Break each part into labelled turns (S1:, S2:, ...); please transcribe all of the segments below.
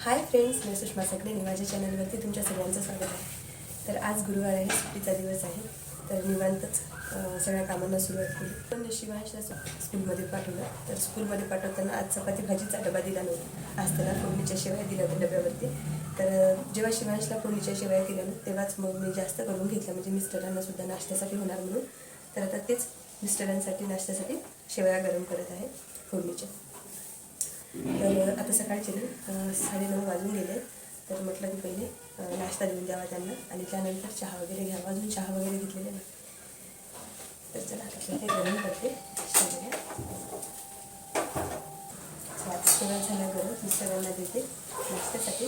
S1: Hi friends मी सुषमा सकडेनी माझ्या चॅनलवरती तुमच्या सगळ्यांचं स्वागत आहे. तर आज गुरुवार आहे सुट्टीचा दिवस आहे. तर निवांतच सगळ्या कामांना सुरुवात केली. पण शिवांशला स्कूलमध्ये पाठवलं. तर स्कूलमध्ये पाठवताना आज चपाती भाजीचा डबा दिला नव्हता. आज त्याला फोडणीच्या शेवया दिल्या होत्या डब्यावरती. तर जेव्हा शिवांशला फोडणीच्या शेवया दिल्या तेव्हाच मग मी जास्त करून घेतलं. म्हणजे मिस्टरांना सुद्धा नाश्त्यासाठी होणार म्हणून. तर आता तेच मिस्टरांसाठी नाश्त्यासाठी शेवया गरम करत आहे फोडणीच्या. तर आता सकाळचे ना साडे साडेनऊ वाजून गेले. तर म्हटलं की पहिले नाश्ता देऊन द्यावा त्यांना आणि त्यानंतर चहा वगैरे घ्यावा. अजून चहा वगैरे घेतलेले ना तर चला आता ते गरम करते. शेवया स्वाद झाल्या गरम. सगळ्यांना देते. नाश्त्यासाठी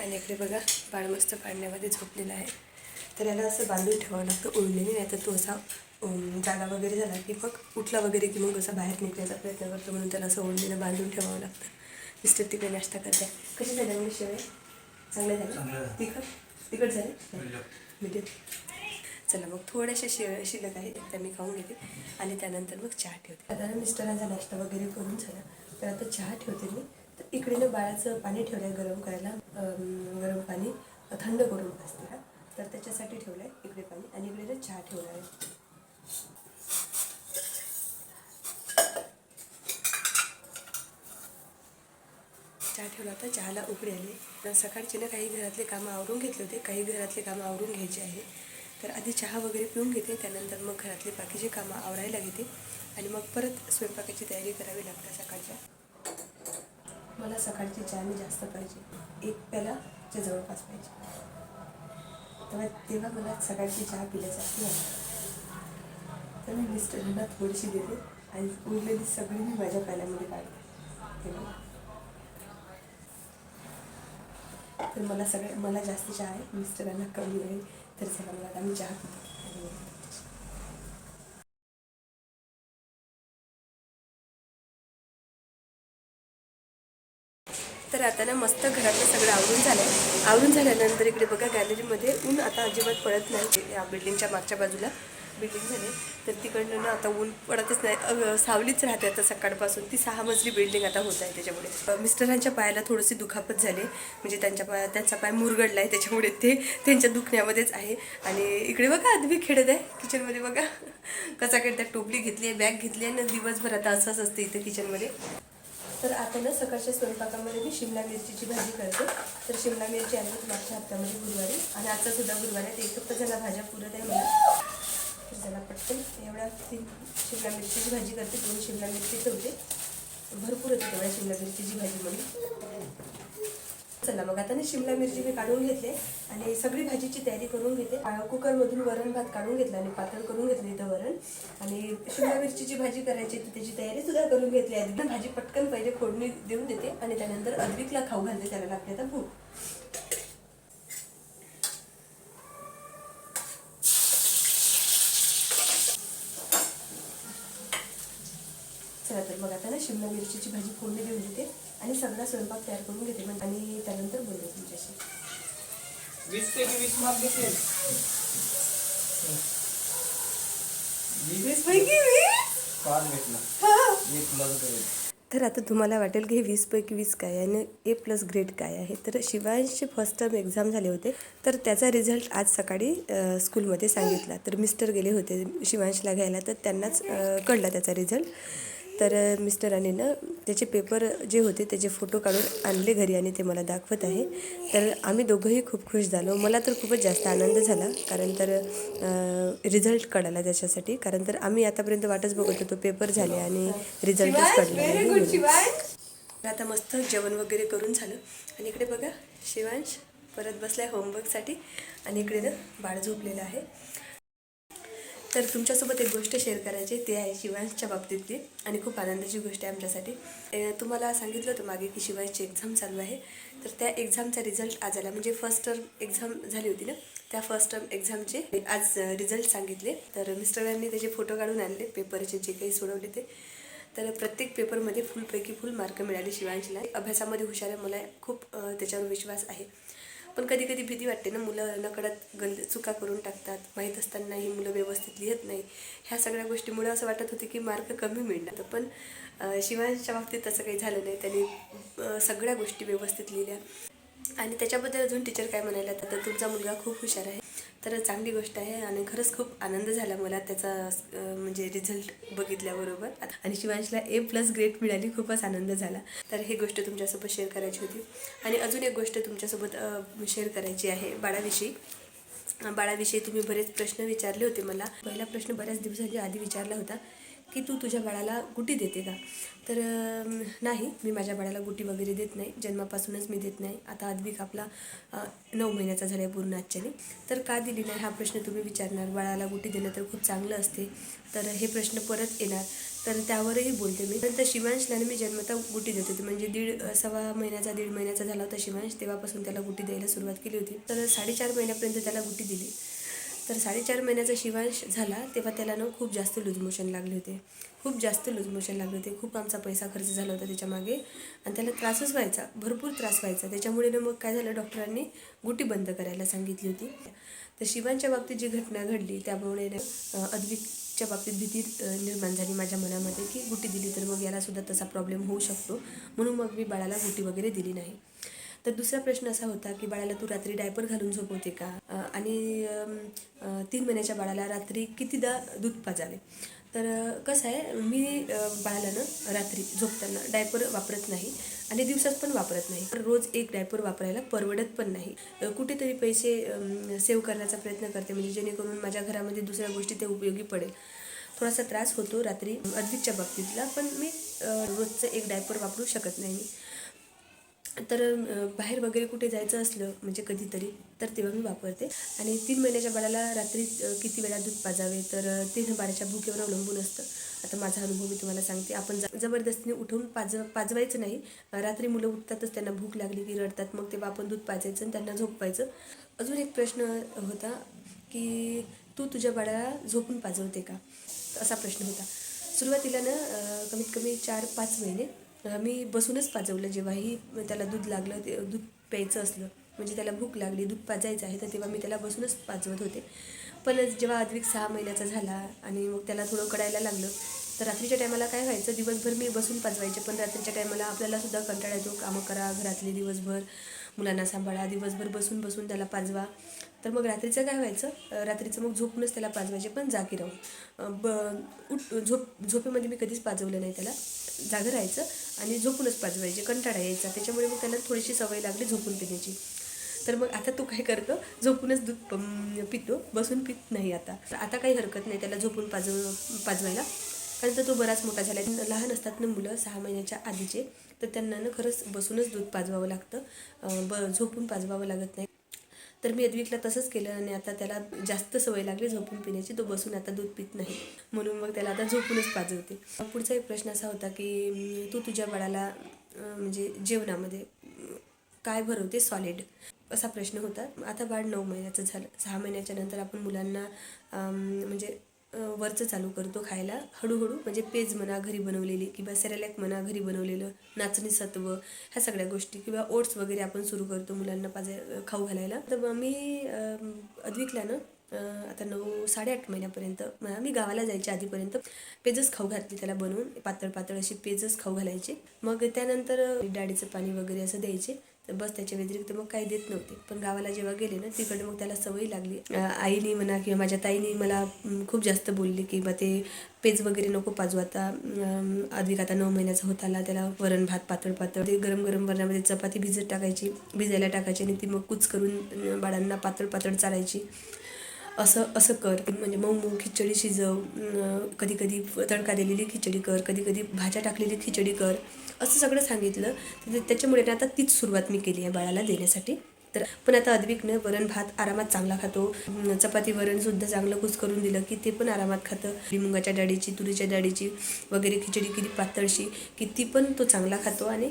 S1: आणि इकडे बघा बाळ मस्त पाळण्यामध्ये झोपलेला आहे. तर याला असं बांधून ठेवावं लागतं ओढलेली नाही तर तो असा जागा वगैरे झाला की मग उठला वगैरे की मग असा बाहेर निघण्याचा प्रयत्न करतो म्हणून त्याला असं ओढलेलं बांधून ठेवावं लागतं. मिस्टर तिकडे नाश्ता करताय कशी झाल्या म्हणजे शेवया चांगल्या झाल्या
S2: झाल्या.
S1: तिखट? तिखट झाले? मीडियम. चला मग थोड्याशा शेव शिल्लक आहे त्या मी खाऊन घेते. आणि त्यानंतर मग चहा ठेवते. आता मिस्टरांचा नाश्ता वगैरे करून झाला. तर आता चहा ठेवते मी. तर इकडे ना बाळाचं पाणी ठेवलं आहे गरम करायला गरम पाणी थंड करून असते हा. तर त्याच्यासाठी ठेवलं आहे इकडे पाणी आणि इकडे ना चहा ठेवला आहे. चहा ठेवला होता चहाला उकडी आली. तर सकाळची ना काही घरातले कामं आवरून घेतले होते काही घरातले कामं आवरून घ्यायचे आहे. तर आधी चहा वगैरे पिऊन घेते त्यानंतर मग घरातले बाकीचे कामं आवरायला घेते. आणि मग परत स्वयंपाकाची तयारी करावी लागते सकाळच्या. मला सकाळची चहा जास्त पाहिजे. एक प्यालाच्या जवळपास पाहिजे. तेव्हा तेव्हा मला सकाळची चहा पिल्यासारखी वाटते. तर मी मिस्टरांना थोडीशी देते आणि उरलेली सगळी मी माझ्या प्याल्यामध्ये काढते. तेव्हा तर मला सगळ्या मला जास्त चहा आहे मिस्टरांना कमी आहे तर चला मला आता मी चहा पिते. तर आता मस्त घरातलं सगळं आवरून झालं आहे आवरून झाल्यानंतर इकडे बघा गॅलरीमध्ये ऊन आता अजिबात पडत नाही. या बिल्डिंगच्या मागच्या बाजूला बिल्डिंग झाली तर तिकडनं ना आता ऊन पडतच नाही. सावलीच राहते आता सकाळपासून. ती सहा मजली बिल्डिंग आता होत आहे त्याच्यामुळे. मिस्टरांच्या पायाला थोडीशी दुखापत झाली. म्हणजे त्यांच्या पाया त्यांचा पाय मुरगडला आहे त्याच्यामुळे ते त्यांच्या दुखण्यामध्येच आहे. आणि इकडे बघा आदमी खेळत आहे किचनमध्ये बघा. कसा खेळतात टोपली घेतली आहे बॅग घेतली आहे ना दिवसभर आता असंच असते इथे किचनमध्ये तर आता ना सकाळच्या स्वयंपाकामध्ये मी शिमला मिरचीची भाजी करते. तर शिमला मिरची आणली मागच्या हप्त्यामध्ये गुरुवारी. आणि आजचा सुद्धा गुरुवारी आहे. ते एक भाज्या पुरत आहे मला तर त्याला पटकन एवढ्या तीन शिमला मिरचीची भाजी करते. दोन शिमला मिरची ठेवते. भरपूर होते तेवढ्या शिमला मिरचीची भाजी म्हणून. चला मग आता शिमला मिरची मी काढून घेतले आणि सगळी भाजीची तयारी करून घेते. कुकरमधून वरण भात काढून घेतला आणि पातळ करून घेतलं इथं वरण. आणि शिमला मिरचीची भाजी करायची तर त्याची तयारी सुद्धा करून घेतली आहे. भाजी पटकन पहिले फोडणी देऊन देते आणि त्यानंतर अद्विकला खाऊ घालते त्याला लागते आता भूक. चला तर मग आता ना शिमला मिरचीची भाजी फोडणी देऊन देते. आणि सगळा स्वयंपाक तयार करून घेते आणि त्यानंतर बोलते तुमच्याशी.
S2: वीस पैकी वीस मार्क
S1: वीस? पैकी वीस? हा.
S2: ग्रेड
S1: तर आता तुम्हाला वाटेल की हे वीसपैकी वीस काय आहे आणि ए प्लस ग्रेड काय आहे. तर शिवांशचे फर्स्ट टर्म एक्झाम झाले होते. तर त्याचा रिझल्ट आज सकाळी स्कूलमध्ये सांगितला. तर मिस्टर गेले होते शिवांशला घ्यायला. तर त्यांनाच कळला त्याचा रिझल्ट तर अ, मिस्टरांनी ना त्याचे पेपर जे होते त्याचे फोटो काढून आणले घरी आणि ते मला दाखवत आहे. तर आम्ही दोघंही खूप खुश झालो. मला तर खूपच जास्त आनंद झाला. कारण तर रिझल्ट कळाला त्याच्यासाठी. कारण तर आम्ही आतापर्यंत वाटच बघत होतो. पेपर झाले आणि रिझल्टच कळला तर आता मस्त जेवण वगैरे करून झालं. आणि इकडे बघा शिवांश परत बसलाय होमवर्कसाठी आणि इकडे ना बाळ झोपलेलं आहे. तर तुमच्यासोबत एक गोष्ट शेअर करायची ते आहे शिवांशच्या बाबतीतली आणि खूप आनंदाची गोष्ट आहे आमच्यासाठी. तुम्हाला सांगितलं होतं मागे की शिवांशची एक्झाम चालू आहे. तर त्या एक्झामचा रिझल्ट आज आला. म्हणजे फर्स्ट टर्म एक्झाम झाली होती ना? त्या फर्स्ट टर्म एक्झामचे आज रिझल्ट सांगितले. तर मिस्टरांनी त्याचे फोटो काढून आणले पेपरचे जे काही सोडवले ते. तर प्रत्येक पेपरमध्ये फुलपैकी फुल मार्क मिळाले शिवांशला. अभ्यासामध्ये हुशार आहे मला खूप त्याच्यावर विश्वास आहे. पण कधी कधी भीती वाटते ना मुलं नकळत गल चुका करून टाकतात. माहीत असताना ही मुलं व्यवस्थित लिहित नाही. ह्या सगळ्या गोष्टीमुळे असं वाटत होते की मार्क कमी मिळणार पण शिवांच्या बाबतीत तसं काही झालं नाही. त्यांनी सगळ्या गोष्टी व्यवस्थित लिहिल्या. आणि त्याच्याबद्दल अजून टीचर काय म्हणायला तर तुमचा मुलगा खूप हुशार आहे. तर चांगली गोष्ट आहे आणि खरंच खूप आनंद झाला मला त्याचा म्हणजे रिझल्ट बघितल्याबरोबर. आणि शिवांशला ए प्लस ग्रेड मिळाली खूपच आनंद झाला. तर ही गोष्ट तुमच्यासोबत शेअर करायची होती. आणि अजून एक गोष्ट तुमच्यासोबत शेअर करायची आहे बाळाविषयी. बाळाविषयी तुम्ही बरेच प्रश्न विचारले होते मला. पहिला प्रश्न बऱ्याच दिवसांच्या आधी विचारला होता. की तू तुझ्या बाळाला गुटी देते का? तर नाही मी माझ्या बाळाला गुटी वगैरे देत नाही. जन्मापासूनच मी देत नाही. आता अद्विक आपला नऊ महिन्याचा झाला आहे पूर्ण आजच्याने. तर का दिली नाही? हा प्रश्न तुम्ही विचारणार. बाळाला गुटी देणं तर खूप चांगलं असते. तर हे प्रश्न परत येणार. तर त्यावरही बोलते मी. नंतर शिवांशला मी जन्मता गुटी देत होते. म्हणजे दीड सव्वा महिन्याचा दीड महिन्याचा झाला होता शिवांश. तेव्हापासून त्याला गुटी द्यायला सुरुवात केली होती. तर साडेचार महिन्यापर्यंत त्याला गुटी दिली. तर साडेचार महिन्याचा शिवांश झाला तेव्हा त्याला ना खूप जास्त लूज मोशन लागले होते. खूप जास्त लूज मोशन लागले होते. खूप आमचा पैसा खर्च झाला होता त्याच्यामागे आणि त्याला त्रासच व्हायचा भरपूर त्रास व्हायचा. त्याच्यामुळे ना मग काय झालं डॉक्टरांनी गुटी बंद करायला सांगितली होती. तर शिवांच्या बाबतीत जी घटना घडली त्यामुळे ना अद्विकच्या बाबतीत भीती निर्माण झाली माझ्या मनामध्ये की गुटी दिली तर मग याला सुद्धा तसा प्रॉब्लेम होऊ शकतो. म्हणून मग मी बाळाला गुटी वगैरे दिली नाही. तर दुसरा प्रश्न असा होता की बाळाला तू रात्री डायपर घालून झोपवते का? आणि तीन महिन्याच्या बाळाला रात्री कितीदा दूध पाजावे? तर कसं आहे मी बाळाला ना रात्री झोपताना डायपर वापरत नाही आणि दिवसात पण वापरत नाही. तर रोज एक डायपर वापरायला परवडत पण नाही. कुठेतरी पैसे सेव्ह करण्याचा प्रयत्न करते म्हणजे जेणेकरून माझ्या घरामध्ये दुसऱ्या गोष्टी ते उपयोगी पडेल. थोडासा त्रास होतो रात्री अधिकच्या बाबतीतला पण मी रोजचं एक डायपर वापरू शकत नाही मी. तर बाहेर वगैरे कुठे जायचं असलं म्हणजे कधीतरी तर तेव्हा मी वापरते. आणि तीन महिन्याच्या बाळाला रात्री किती वेळा दूध पाजावे तर ते न बाळाच्या भुकेवर अवलंबून असतं. आता माझा अनुभव मी तुम्हाला सांगते. आपण जबरदस्तीने उठवून पाज पाजवायचं नाही. रात्री मुलं उठतातच त्यांना भूक लागली की रडतात. मग तेव्हा आपण दूध पाजायचं आणि त्यांना झोपवायचं. अजून एक प्रश्न होता की तू तुझ्या बाळाला झोपून पाजवते का? असा प्रश्न होता. सुरुवातीला ना कमीत कमी चार पाच महिने मी बसूनच पाजवलं जेव्हाही त्याला दूध लागलं ते दूध प्यायचं असलं. म्हणजे त्याला भूक लागली दूध पाजायचं आहे तर तेव्हा मी त्याला बसूनच पाजवत होते. पण जेव्हा अद्विक सहा महिन्याचा झाला आणि मग त्याला थोडं कळायला लागलं तर रात्रीच्या टायमाला काय व्हायचं दिवसभर मी बसून पाजवायचे. पण रात्रीच्या टायमाला आपल्याला सुद्धा कंटाळा येतो कामं करा घरातले दिवसभर मुलांना सांभाळा दिवसभर बसून बसून त्याला पाजवा. तर मग रात्रीचं काय व्हायचं रात्रीचं मग झोपूनच त्याला पाजवायचे. पण जागी राहून ब उठ झोप झोपेमध्ये मी कधीच पाजवलं नाही त्याला. जागं राहायचं आणि झोपूनच पाजवायचे. कंटाळा यायचा त्याच्यामुळे मग त्याला थोडीशी सवय लागली झोपून पिण्याची. तर मग आता तो काय करतो? झोपूनच दूध पितो. बसून पित नाही आता. तर आता काही हरकत नाही त्याला झोपून पाजव पाजवायला. कारण तर तो बराच मोठा झाला आहे लहान असतात ना मुलं सहा महिन्याच्या आधीचे तर त्यांना ना खरंच बसूनच दूध पाजवावं लागतं. ब झोपून पाजवावं लागत नाही. तर मी अद्विकला तसंच केलं आणि आता त्याला जास्त सवय लागली झोपून पिण्याची. तो बसून आता दूध पित नाही. म्हणून मग त्याला आता झोपूनच पाजवते. पुढचा एक प्रश्न असा होता की तू तुझ्या बाळाला म्हणजे जेवणामध्ये काय भरवते सॉलिड असा प्रश्न होता. आता बाळ नऊ महिन्याचं झालं. सहा महिन्याच्या नंतर आपण मुलांना म्हणजे वरचं चालू करतो खायला. हळूहळू म्हणजे पेज म्हणा घरी बनवलेली किंवा सेरेलॅक म्हणा घरी बनवलेलं नाचणी सत्व ह्या सगळ्या गोष्टी किंवा ओट्स वगैरे आपण सुरू करतो मुलांना पाजे खाऊ घालायला. तर मग मी अद्विकला ना आता नऊ साडेआठ महिन्यापर्यंत मी गावाला जायच्या आधीपर्यंत पेजच खाऊ घातली त्याला बनवून. पातळ पातळ अशी पेजच खाऊ घालायचे. मग त्यानंतर डाळीचं पाणी वगैरे असं द्यायचे. तर बस त्याच्या व्यतिरिक्त मग काही देत नव्हते. पण गावाला जेव्हा गेले ना तिकडे मग त्याला सवय लागली. आईने आईनी म्हणा किंवा माझ्या ताईनी मला खूप जास्त बोलली की बा ते पेज वगैरे नको पाजू आता. अधिक आता नऊ महिन्याचा होत आला त्याला वरण भात पातळ पातळ. ते गरम गरम वरणामध्ये चपाती भिजत टाकायची भिजायला टाकायची आणि ती मग कुच करून बाळांना पातळ पातळ चालायची असं असं कर. म्हणजे मऊ मूग खिचडी शिजव. कधी कधी तडका दिलेली खिचडी कर. कधी कधी भाज्या टाकलेली खिचडी कर. असं सगळं सांगितलं. तर त्याच्यामुळे आता तीच सुरुवात मी केली आहे बाळाला देण्यासाठी. तर पण आता अद्विकनं वरण भात आरामात चांगला खातो. चपाती वरण सुद्धा चांगलं कुस करून दिलं की ते पण आरामात खातं. मुगाच्या डाळीची तुरीच्या डाळीची वगैरे खिचडी किती पातळशी की ती पण तो चांगला खातो आणि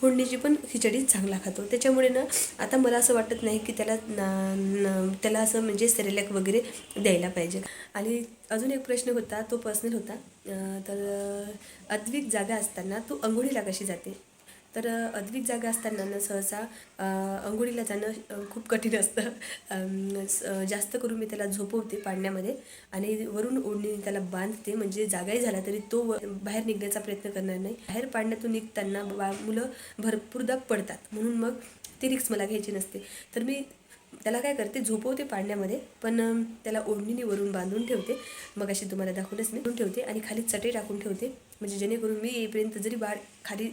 S1: फोडणीची पण खिचडी चांगला खातो. त्याच्यामुळे ना आता मला असं वाटत नाही की त्याला ना- न- त्याला असं म्हणजे सेरेलॅक वगैरे द्यायला पाहिजे. आणि अजून एक प्रश्न होता तो पर्सनल होता. तर अद्विक जागा असताना तू अंघोळीला कशी जाते? तर अद्विक जागा असताना ना सहसा अंघोळीला जाणं खूप कठीण असतं. स- जास्त करून मी त्याला झोपवते पाण्यामध्ये आणि वरून ओढणीने त्याला बांधते. म्हणजे जागाही झाला तरी तो बाहेर निघण्याचा प्रयत्न करणार नाही. बाहेर पाण्यातून निघताना बा मुलं भरपूरदा पडतात. म्हणून मग ती रिक्स मला घ्यायची नसते. तर मी त्याला काय करते झोपवते पाळण्यामध्ये पण त्याला ओढणीने वरून बांधून ठेवते. मग अशी तुम्हाला दाखवलंच मी. ठेवते आणि खाली चटे टाकून ठेवते. म्हणजे जेणेकरून मी येईपर्यंत जरी बाळ खाली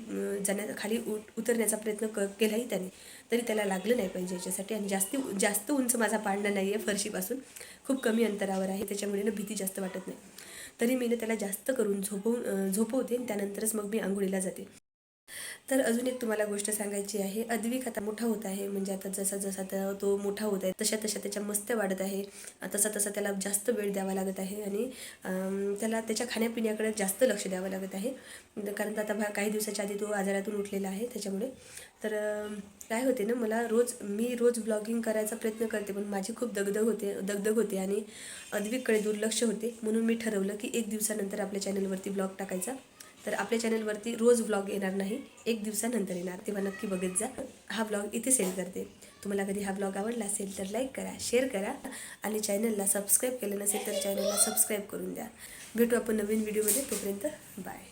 S1: जाण्या खाली उ उतरण्याचा प्रयत्न क केलाही त्याने तरी त्याला लागलं नाही पाहिजे याच्यासाठी. आणि जास्ती जास्त उंच माझा पाळणा नाही आहे फरशीपासून. खूप कमी अंतरावर आहे. त्याच्यामुळे ना भीती जास्त वाटत नाही. तरी मी ना त्याला जास्त करून झोपवून झोपवते आणि त्यानंतरच मग मी आंघोळीला जाते. तर अजून एक तुम्हाला गोष्ट सांगायची आहे. अद्विक आता मोठा होत आहे. म्हणजे आता जसा जसा तो मोठा होत आहे तशा तशा त्याच्या मस्त्या वाढत आहे. तसा तसा त्याला जास्त वेळ द्यावा लागत आहे आणि त्याला त्याच्या खाण्यापिण्याकडे जास्त लक्ष द्यावं लागत आहे. कारण आता काही दिवसाच्या आधी तो आजारातून उठलेला आहे त्याच्यामुळे. तर काय होते ना मला रोज मी रोज ब्लॉगिंग करायचा प्रयत्न करते पण माझी खूप दगदग होते दगदग होते आणि अद्विककडे दुर्लक्ष होते. म्हणून मी ठरवलं की एक दिवसानंतर आपल्या चॅनलवरती ब्लॉग टाकायचा. तर आपल्या चॅनलवरती रोज व्लॉग येणार नाही. एक दिवसानंतर येणार. तेव्हा नक्की बघत जा. हा व्लॉग इथे सेंड करते. तुम्हाला कधी हा व्लॉग आवडला असेल तर लाईक करा शेअर करा आणि चॅनलला सबस्क्राईब केलं नसेल तर चॅनलला सबस्क्राईब करून द्या. भेटू आपण नवीन व्हिडिओमध्ये तोपर्यंत बाय